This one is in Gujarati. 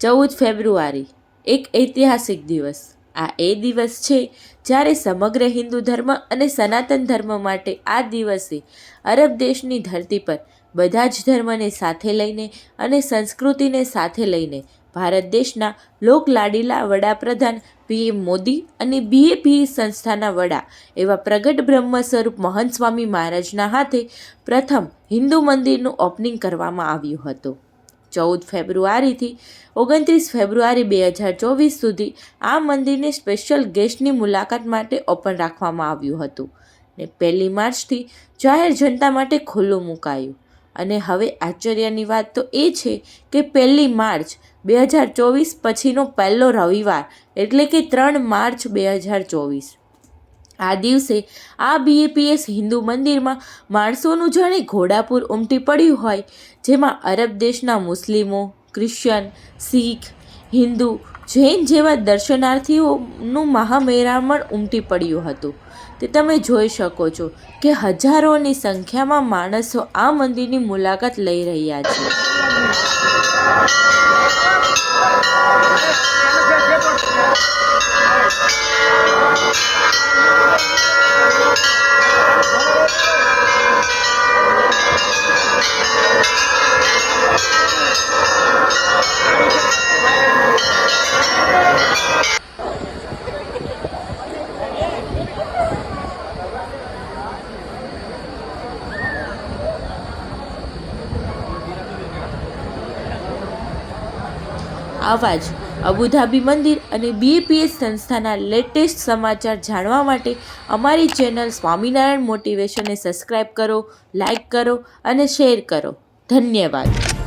ચૌદ ફેબ્રુઆરી, એક ઐતિહાસિક દિવસ. આ એ દિવસ છે જ્યારે સમગ્ર હિન્દુ ધર્મ અને સનાતન ધર્મ માટે આ દિવસે અરબ દેશની ધરતી પર બધા જ ધર્મને સાથે લઈને અને સંસ્કૃતિને સાથે લઈને ભારત દેશના લોકલાડીલા વડાપ્રધાન પીએમ મોદી અને બીએપી સંસ્થાના વડા એવા પ્રગટ બ્રહ્મ સ્વરૂપ મહંત સ્વામી મહારાજના હાથે પ્રથમ હિન્દુ મંદિરનું ઓપનિંગ કરવામાં આવ્યું હતું. ચૌદ ફેબ્રુઆરીથી ઓગણત્રીસ ફેબ્રુઆરી બે હજાર ચોવીસ સુધી આ મંદિરને સ્પેશિયલ ગેસ્ટની મુલાકાત માટે ઓપન રાખવામાં આવ્યું હતું ને પહેલી માર્ચથી જાહેર જનતા માટે ખુલ્લું મુકાયું. અને હવે આશ્ચર્યની વાત તો એ છે કે પહેલી માર્ચ બે હજાર ચોવીસ પછીનો પહેલો રવિવાર એટલે કે ત્રણ માર્ચ બે હજાર ચોવીસ. આ દિવસે આ બીએપીએસ હિન્દુ મંદિરમાં માણસોનું જાણે ઘોડાપુર ઉમટી પડ્યું હોય, જેમાં અરબ દેશના મુસ્લિમો, ક્રિશ્ચન, શીખ, હિન્દુ, જૈન જેવા દર્શનાર્થીઓનું મહામેરામણ ઉમટી પડ્યું હતું. તે તમે જોઈ શકો છો કે હજારોની સંખ્યામાં માણસો આ મંદિરની મુલાકાત લઈ રહ્યા છે. આવા જ અબુધાબી મંદિર અને બીએપીએસ સંસ્થાના લેટેસ્ટ સમાચાર જાણવા માટે અમારી ચેનલ સ્વામિનારાયણ મોટિવેશનને સબસ્ક્રાઈબ કરો લાઈક કરો અને શેર કરો. ધન્યવાદ.